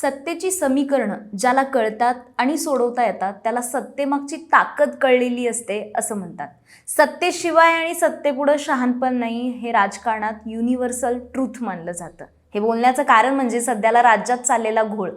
सत्तेची समीकरणं ज्याला कळतात आणि सोडवता येतात त्याला सत्तेमागची ताकद कळलेली असते असं म्हणतात. सत्तेशिवाय आणि सत्तेपुढं शहाणपण नाही हे राजकारणात युनिव्हर्सल ट्रूथ मानलं जातं. हे बोलण्याचं कारण म्हणजे सध्याला राज्यात चाललेला घोळ.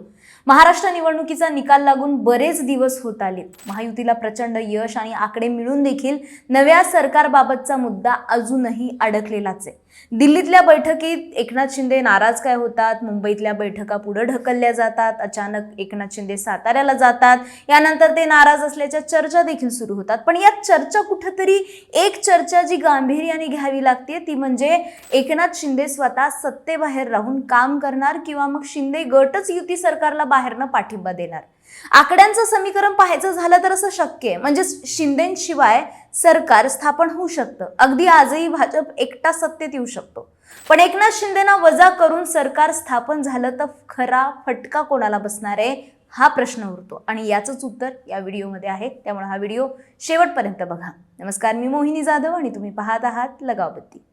महाराष्ट्र निवडणुकीचा निकाल लागून बरेच दिवस होत आले. महायुतीला प्रचंड यश आणि आकडे मिळून देखील नव्या सरकारबाबतचा मुद्दा अजूनही अडकलेलाच आहे. दिल्लीतल्या बैठकीत एकनाथ शिंदे नाराज काय होतात? मुंबईतल्या बैठका पुढे ढकलल्या जातात. अचानक एकनाथ शिंदे साताऱ्याला जातात. यानंतर ते नाराज असल्याच्या चर्चा देखील सुरू होतात. पण या चर्चा कुठंतरी एक चर्चा जी गांभीर्याने घ्यावी लागते ती म्हणजे एकनाथ शिंदे स्वतः सत्तेबाहेर राहून काम करणार किंवा मग शिंदे गटच युती सरकारला बाहेरनं पाठिंबा देणार. आकड्यांचं समीकरण पाहायचं झालं तर असं शक्य आहे. म्हणजे शिंदेशिवाय सरकार स्थापन होऊ शकतं. अगदी आजही भाजप एकटा सत्तेत येऊ शकतो. पण एकनाथ शिंदेना वजा करून सरकार स्थापन झालं तर खरा फटका कोणाला बसणार आहे? हा प्रश्न उरतो. आणि याचंच उत्तर या व्हिडिओमध्ये आहे. त्यामुळे हा व्हिडिओ शेवटपर्यंत बघा. नमस्कार मी मोहिनी जाधव आणि तुम्ही पाहत आहात लगावबत्ती.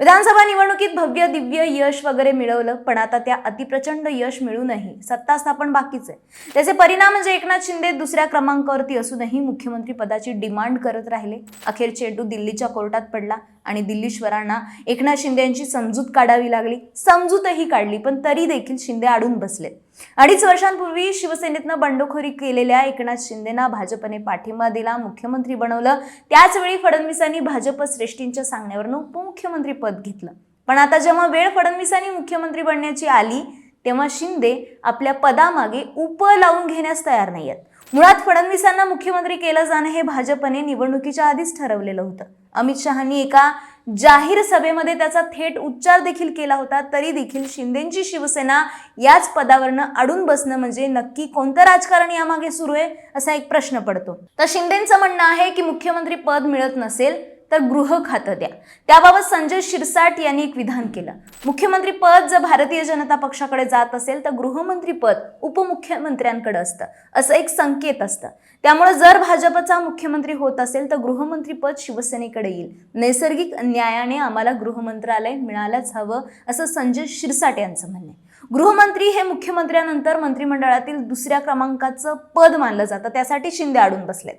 विधानसभा निवडणुकीत भव्य दिव्य यश वगैरे मिळवलं पण आता त्या अतिप्रचंड यश मिळूनही सत्ता स्थापन बाकीच आहे. त्याचे परिणाम म्हणजे एकनाथ शिंदे दुसऱ्या क्रमांकावरती असूनही मुख्यमंत्री पदाची डिमांड करत राहिले. अखेर चेंडू दिल्लीच्या कोर्टात पडला आणि दिल्लीश्वरांना एकनाथ शिंदे यांची समजूत काढावी लागली. समजूतही काढली पण तरी देखील शिंदे अडून बसले अडीच वर्षांपूर्वी शिवसेनेतनं बंडखोरी केलेल्या एकनाथ शिंदेना भाजपने पाठिंबा दिला मुख्यमंत्री बनवलं. त्याचवेळी फडणवीसांनी भाजप श्रेष्ठींच्या सांगण्यावरून उपमुख्यमंत्री पद घेतलं. पण आता जेव्हा वेळ फडणवीसांनी मुख्यमंत्री बनण्याची आली तेव्हा शिंदे आपल्या पदामागे उप लावून घेण्यास तयार नाही आहेत मुळात फडणवीसांना मुख्यमंत्री केलं जाणं हे भाजपने निवडणुकीच्या आधीच ठरवलेलं होतं. अमित शहानी एका जाहीर सभेमध्ये त्याचा थेट उच्चार देखील केला होता तरी देखील शिंदेची शिवसेना याच पदावरनं अडून बसणं म्हणजे नक्की कोणतं राजकारण यामागे सुरू आहे असा एक प्रश्न पडतो. तर शिंदेचं म्हणणं आहे की मुख्यमंत्री पद मिळत नसेल तर गृह खातं द्या. त्याबाबत संजय शिरसाट यांनी एक विधान केलं. मुख्यमंत्री पद जर भारतीय जनता पक्षाकडे जात असेल तर गृहमंत्री पद उपमुख्यमंत्र्यांकडे असतं. असं एक संकेत असतं. त्यामुळे जर भाजपचा मुख्यमंत्री होत असेल तर गृहमंत्री पद शिवसेनेकडे येईल. नैसर्गिक न्यायाने आम्हाला गृहमंत्रालय मिळायलाच हवं असं संजय शिरसाट यांचं म्हणणं आहे. गृहमंत्री हे मुख्यमंत्र्यानंतर मंत्रिमंडळातील दुसऱ्या क्रमांकाचं पद मानलं जातं. त्यासाठी शिंदे अडून बसलेत.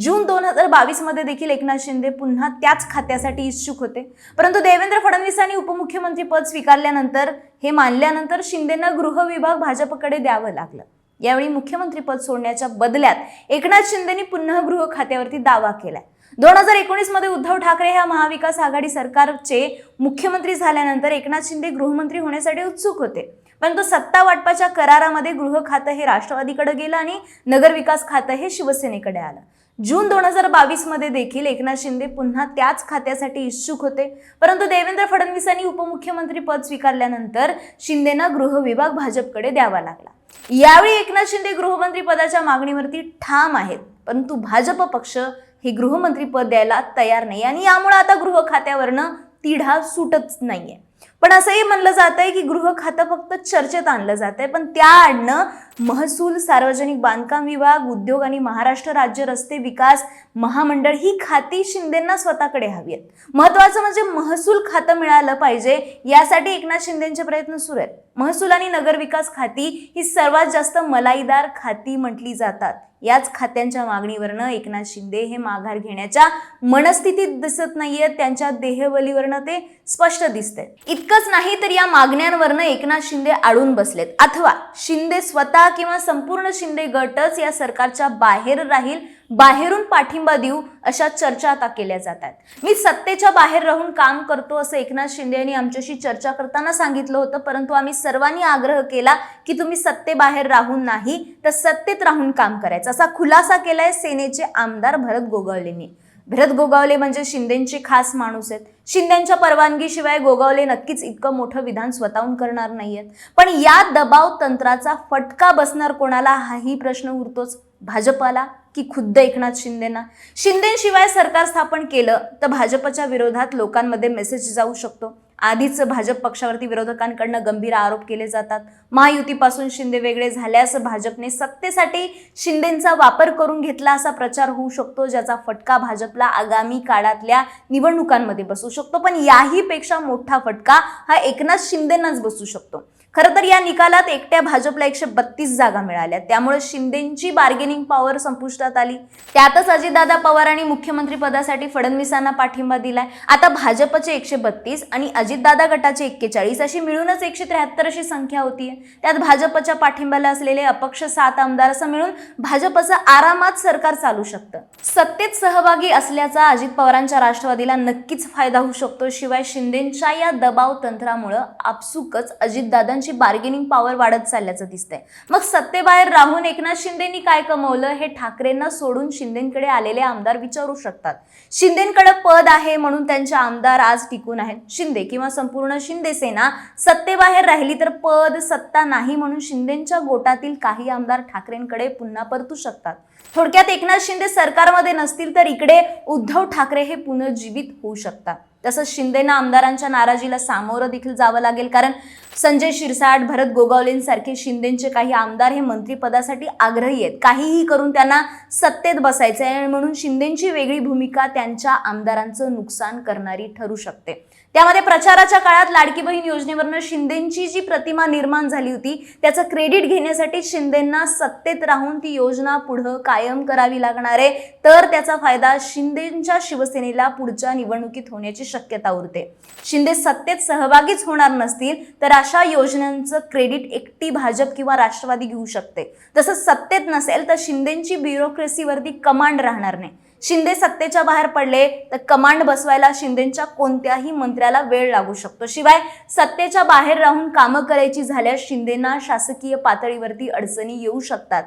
जून दोन हजार बावीसमध्ये देखील एकनाथ शिंदे पुन्हा त्याच खात्यासाठी इच्छुक होते. परंतु देवेंद्र फडणवीसांनी उपमुख्यमंत्री पद स्वीकारल्यानंतर हे मानल्यानंतर शिंदेना गृह विभाग भाजपकडे द्यावं लागलं. यावेळी मुख्यमंत्री पद सोडण्याच्या बदल्यात एकनाथ शिंदेनी पुन्हा गृह खात्यावरती दावा केलाय. दोन हजार एकोणीसमध्ये उद्धव ठाकरे ह्या महाविकास आघाडी सरकारचे मुख्यमंत्री झाल्यानंतर एकनाथ शिंदे गृहमंत्री होण्यासाठी उत्सुक होते. परंतु सत्ता वाटपाच्या करारामध्ये गृह खातं हे राष्ट्रवादीकडे गेलं आणि नगरविकास खातं हे शिवसेनेकडे आलं. जून दोन हजार बावीसमध्ये देखील एकनाथ शिंदे पुन्हा त्याच खात्यासाठी इच्छुक होते. परंतु देवेंद्र फडणवीसांनी उपमुख्यमंत्री पद स्वीकारल्यानंतर शिंदेना गृह विभाग भाजपकडे द्यावा लागला. यावेळी एकनाथ शिंदे गृहमंत्री पदाच्या मागणीवरती ठाम आहेत. परंतु भाजप पक्ष हे गृहमंत्री पद द्यायला तयार नाही आणि यामुळे आता गृह खात्यावरनं तिढा सुटत नाहीये. पण असंही म्हणलं जात आहे की गृह खातं फक्त चर्चेत आणलं जात आहे पण त्या आडनं महसूल सार्वजनिक बांधकाम विभाग उद्योग आणि महाराष्ट्र राज्य रस्ते विकास महामंडळ ही खाती शिंदेंना स्वतःकडे हवी आहेत महत्वाचं म्हणजे महसूल खातं मिळालं पाहिजे यासाठी एकनाथ शिंदेचे प्रयत्न सुरू आहेत. महसूल आणि नगरविकास खाती ही सर्वात जास्त मलाईदार खाती म्हटली जातात. याच खात्यांच्या मागणीवरनं एकनाथ शिंदे हे माघार घेण्याच्या मनस्थितीत दिसत नाहीये त्यांच्या देहबलीवरनं ते स्पष्ट दिसतंय. इतकंच नाही तर या मागण्यांवरनं एकनाथ शिंदे आडून बसलेत. अथवा शिंदे स्वतः किंवा संपूर्ण शिंदे गटच या सरकारच्या बाहेर राहील बाहेरून पाठिंबा देऊ अशा चर्चा आता केल्या जातात मी सत्तेच्या बाहेर राहून काम करतो असं एकनाथ शिंदे यांनी आमच्याशी चर्चा करताना सांगितलं होतं परंतु आम्ही सर्वांनी आग्रह केला की तुम्ही सत्तेबाहेर राहून नाही तर सत्तेत राहून काम करायचं. असा खुलासा केलाय सेनेचे आमदार भरत गोगावलेंनी भरत गोगावले म्हणजे शिंदेंचे खास माणूस आहेत. शिंदेंच्या परवानगीशिवाय गोगावले नक्कीच इतकं मोठं विधान स्वतःहून करणार नाहीयेत. पण या दबाव तंत्राचा फटका बसणार कोणाला हाही प्रश्न उरतोच भाजपाला की खुद्द एकनाथ शिंदेना? शिंदेशिवाय सरकार स्थापन केलं तर भाजपच्या विरोधात लोकांमध्ये मेसेज जाऊ शकतो. आधीच भाजप पक्षावरती विरोधकांकडनं गंभीर आरोप केले जातात. महायुतीपासून शिंदे वेगळे झाल्यास भाजपने सत्तेसाठी शिंदेचा वापर करून घेतला असा प्रचार होऊ शकतो ज्याचा फटका भाजपला आगामी काळातल्या निवडणुकांमध्ये बसू शकतो. पण याही पेक्षा मोठा फटका हा एकनाथ शिंदेनाच बसू शकतो. खरं तर या निकालात एकट्या भाजपला एकशे बत्तीस जागा मिळाल्या. त्यामुळे शिंदेची बार्गेनिंग पॉवर संपुष्टात आली. त्यातच अजितदादा पवारांनी मुख्यमंत्री पदासाठी फडणवीसांना पाठिंबा दिलाय. आता भाजपचे एकशे बत्तीस आणि अजितदादा गटाचे एक्केचाळीस अशी मिळूनच एकशे त्र्याहत्तर अशी संख्या होती त्यात भाजपच्या पाठिंब्याला असलेले अपक्ष सात आमदार असं मिळून भाजपचं आरामात सरकार चालू शकतं. सत्तेत सहभागी असल्याचा अजित पवारांच्या राष्ट्रवादीला नक्कीच फायदा होऊ शकतो. शिवाय शिंदेच्या या दबाव तंत्रामुळं आपसुकच त्यांची बार्गेनिंग पॉवर वाढत चालल्याचं दिसतंय. मग सत्तेबाहेर राहून एकनाथ शिंदेनी काय कमवलं हे ठाकरेंना सोडून शिंदेकडे आलेले आमदार विचारू शकतात. शिंदेकडे पद आहे म्हणून त्यांचे आमदार आज टिकून आहेत. शिंदे किंवा संपूर्ण शिंदे सेना सत्तेबाहेर राहिली तर पद सत्ता नाही म्हणून शिंदेच्या गोटातील काही आमदार ठाकरेंकडे पुन्हा परतू शकतात. थोडक्यात एकनाथ शिंदे सरकारमध्ये नसतील तर इकडे उद्धव ठाकरे हे पुनर्जीवित होऊ शकतात. तसंच शिंदेना आमदारांच्या नाराजीला सामोरं देखील जावं लागेल. कारण संजय शिरसाट भरत गोगावलेंसारखे शिंदेचे काही आमदार हे मंत्रिपदासाठी आग्रही आहेत. काहीही करून त्यांना सत्तेत बसायचं आहे म्हणून शिंदेची वेगळी भूमिका त्यांच्या आमदारांचं नुकसान करणारी ठरू शकते. त्यामध्ये प्रचाराच्या काळात लाडकी बहीण योजनेवरनं शिंदेची जी प्रतिमा निर्माण झाली होती त्याचं क्रेडिट घेण्यासाठी शिंदेंना सत्तेत राहून ती योजना पुढं कायम करावी लागणार आहे. तर त्याचा फायदा शिंदेच्या शिवसेनेला पुढच्या निवडणुकीत होण्याची शक्यता उरते. शिंदे सत्तेत सहभागीच होणार नसतील तर अशा योजनांचं क्रेडिट एकटी भाजप किंवा राष्ट्रवादी घेऊ शकते. तसंच सत्तेत नसेल तर शिंदेची ब्युरोक्रेसीवरती कमांड राहणार नाही. शिंदे सत्तेच्या बाहेर पडले तर कमांड बसवायला शिंदेच्या कोणत्याही मंत्र्याला वेळ लागू शकतो. शिवाय सत्तेच्या बाहेर राहून कामं करायची झाल्यास शिंदेना शासकीय पातळीवरती अडचणी येऊ शकतात.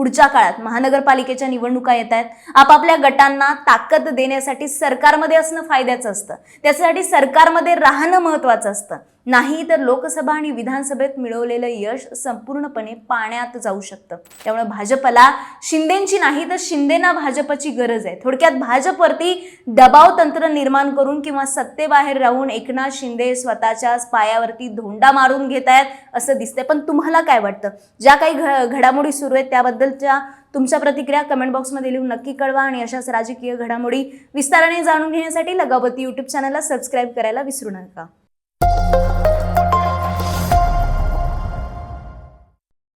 पुढच्या काळात महानगरपालिकेच्या निवडणुका येत आहेत. आपापल्या गटांना ताकद देण्यासाठी सरकारमध्ये असणं फायद्याचं असतं. त्याच्यासाठी सरकारमध्ये राहणं महत्वाचं असतं. नाही तर लोकसभा आणि विधानसभेत मिळवलेलं यश संपूर्णपणे पाण्यात जाऊ शकतं. त्यामुळे भाजपला शिंदेची नाही तर शिंदेना भाजपची गरज आहे. थोडक्यात भाजपवरती दबाव तंत्र निर्माण करून किंवा सत्तेबाहेर राहून एकनाथ शिंदे स्वतःच्याच पायावरती धोंडा मारून घेत आहेत असं दिसतंय. पण तुम्हाला काय वाटतं? ज्या काही घ घडामोडी सुरू आहेत त्याबद्दलच्या तुमच्या प्रतिक्रिया कमेंट बॉक्समध्ये लिहून नक्की कळवा आणि अशाच राजकीय घडामोडी विस्ताराने जाणून घेण्यासाठी लगावती यूट्यूब चॅनलला सबस्क्राईब करायला विसरू नका.